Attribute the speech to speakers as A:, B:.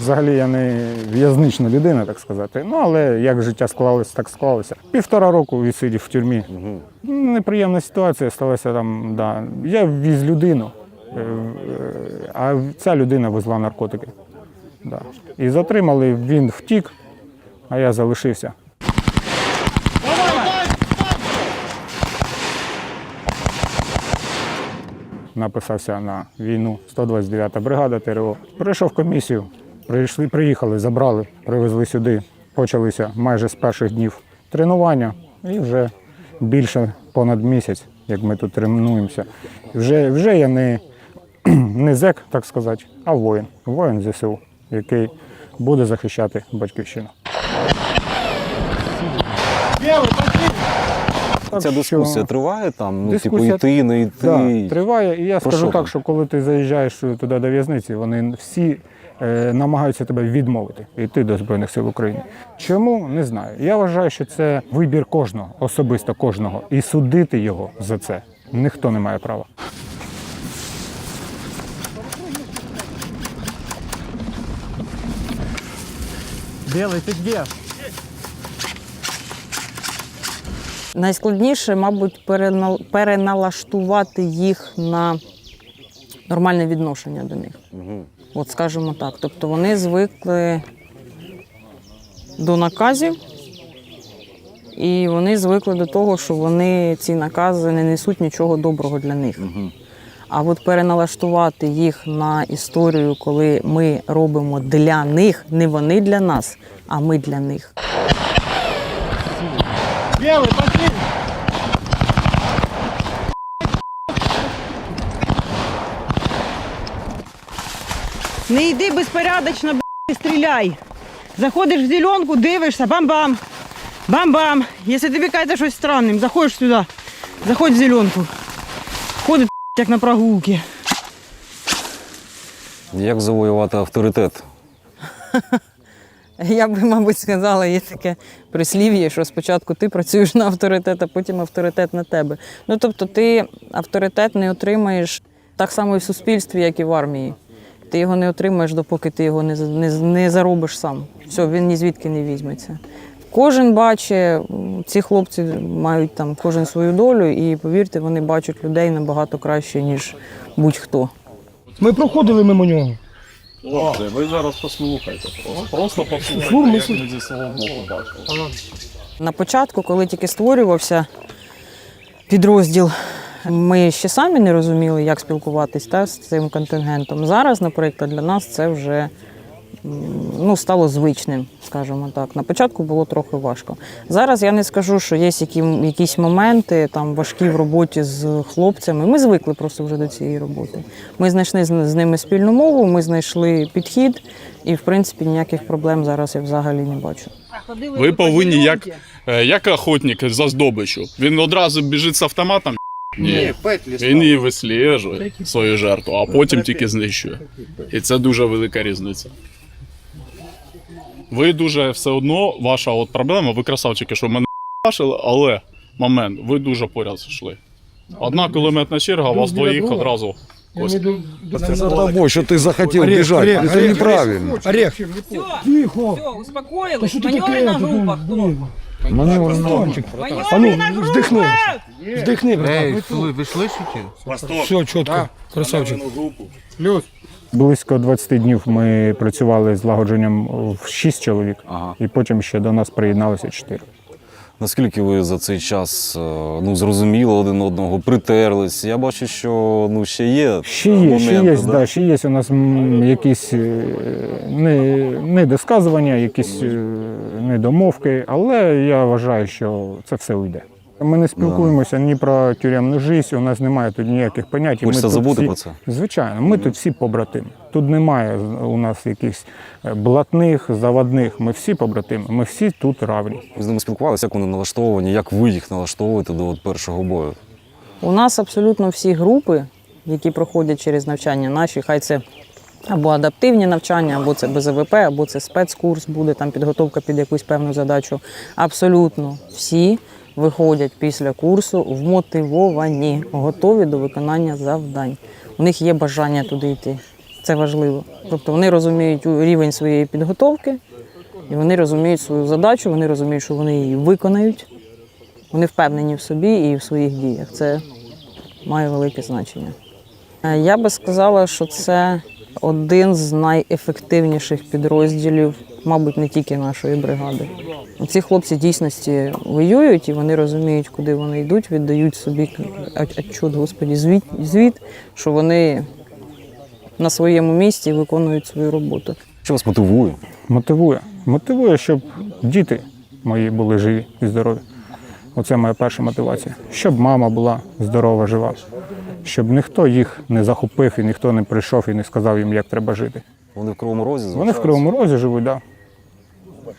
A: Взагалі я не в'язнична людина, так сказати. Ну але як життя склалося, так склалося. Півтора року відсидів в тюрмі.
B: Угу.
A: Неприємна ситуація сталася там. Да. Я ввіз людину, е, е, а ця людина везла наркотики. Да. І затримали, він втік, а я залишився. Написався на війну 129-та бригада ТРО. Пройшов комісію, прийшли, приїхали, забрали, привезли сюди. Почалися майже з перших днів тренування і вже більше понад місяць, як ми тут тренуємося. Вже, вже я не, не зек, так сказати, а воїн. Воїн ЗСУ, який буде захищати батьківщину. Так
B: Ця
A: що-
B: триває там, ну,
A: Дискусія-
B: типу, йти, не йти.
A: Да, триває. І я
B: Про
A: скажу
B: що
A: так, що коли ти заїжджаєш туди до в'язниці, вони всі намагаються тебе відмовити йти до Збройних сил України. Чому не знаю. Я вважаю, що це вибір кожного, особисто кожного. І судити його за це ніхто не має права.
C: Белый, ты где?
D: Найскладніше, мабуть, перенал- переналаштувати їх на нормальне відношення до них.
B: Угу.
D: От скажімо так. Тобто вони звикли до наказів, і вони звикли до того, що вони ці накази не несуть нічого доброго для них.
B: Угу.
D: А от переналаштувати їх на історію, коли ми робимо для них, не вони для нас, а ми для них.
C: Пошли!
E: Не йди безпорядочно, б**, і стріляй. Заходиш в зеленку, дивишся, бам-бам. Бам-бам. Якщо тобі кажеться щось странним, заходиш сюди. Заходь в зеленку. Ходить як на прогулки.
B: Як завоювати авторитет?
D: Я би, мабуть, сказала, є таке прислів'я, що спочатку ти працюєш на авторитет, а потім авторитет на тебе. Ну тобто, ти авторитет не отримаєш так само і в суспільстві, як і в армії. Ти його не отримаєш, допоки ти його не, не, не заробиш сам. Все, він ні звідки не візьметься. Кожен бачить, ці хлопці мають там кожен свою долю, і повірте, вони бачать людей набагато краще, ніж будь-хто.
C: Ми проходили мимо нього.
F: Хлопці, ви зараз послухайте. Просто, просто послухайте, як ми зі свого боку бачили.
D: На початку, коли тільки створювався підрозділ, ми ще самі не розуміли, як спілкуватись та, з цим контингентом. Зараз, наприклад, для нас це вже ну, стало звичним, скажімо так. На початку було трохи важко. Зараз я не скажу, що є які, якісь моменти там важкі в роботі з хлопцями. Ми звикли просто вже до цієї роботи. Ми знайшли з, з ними спільну мову, ми знайшли підхід, і в принципі ніяких проблем зараз я взагалі не бачу.
F: Ви повинні як, е, як охотник за здобичу. Він одразу біжить з автоматом. Ні, він її висліджує свою жертву, а потім тільки знищує. І це дуже велика різниця. Ви дуже все одно, ваша от проблема, ви красавчики, що мене бачили, але момент, ви дуже поряд йшли. Одна кулеметна черга, вас двоїх одразу. Ось.
G: Это за тобой, что ты захотел
C: Орех,
G: бежать.
C: орех,
G: это
C: орех.
G: неправильно.
C: Орех. Тихо.
D: успокоїлись.
C: Що ти таке?
G: Маневр воно.
C: А ну, вдихни. Вдихни, братан.
H: ви слышите?
C: Все, чітко. Красавчик.
A: Близько 20 днів ми працювали з лагодженням в 6 чоловік,
B: Ага.
A: і потім ще до нас приєдналося 4.
B: Наскільки ви за цей час е, ну, зрозуміли один одного, притерлись? Я бачу, що ну, ще є.
A: Ще є, ще
B: моменти,
A: є,
B: да?
A: да, ще є у нас якісь е, не, недосказування, якісь е, недомовки, але я вважаю, що це все уйде. Ми не спілкуємося ні про тюремну життя, у нас немає тут ніяких понять. і ми тут
B: забути
A: всі-
B: про це.
A: Звичайно, ми тут всі побратими. Тут немає у нас якихось е, блатних, заводних. Ми всі побратими, ми всі тут равні.
B: Ви з ними спілкувалися, як вони налаштовані, як ви їх налаштовуєте до от першого бою?
D: У нас абсолютно всі групи, які проходять через навчання наші, хай це або адаптивні навчання, або це БЗВП, або це спецкурс, буде там підготовка під якусь певну задачу. Абсолютно всі виходять після курсу вмотивовані, готові до виконання завдань. У них є бажання туди йти. Це важливо. Тобто вони розуміють рівень своєї підготовки, і вони розуміють свою задачу, вони розуміють, що вони її виконають. Вони впевнені в собі і в своїх діях. Це має велике значення. Е, Я би сказала, що це один з найефективніших підрозділів, мабуть, не тільки нашої бригади. Ці хлопці дійсності воюють і вони розуміють, куди вони йдуть, віддають собі отчут, господі, звіт, звіт, що вони на своєму місці виконують свою роботу.
B: Що вас мотивує?
A: Мотивує. Мотивує, щоб діти мої були живі і здорові. Оце моя перша мотивація. Щоб мама була здорова, жива, щоб ніхто їх не захопив і ніхто не прийшов і не сказав їм, як треба жити.
B: Вони в Кривому Розі?
A: Вони в Кривому Розі живуть, так. Да.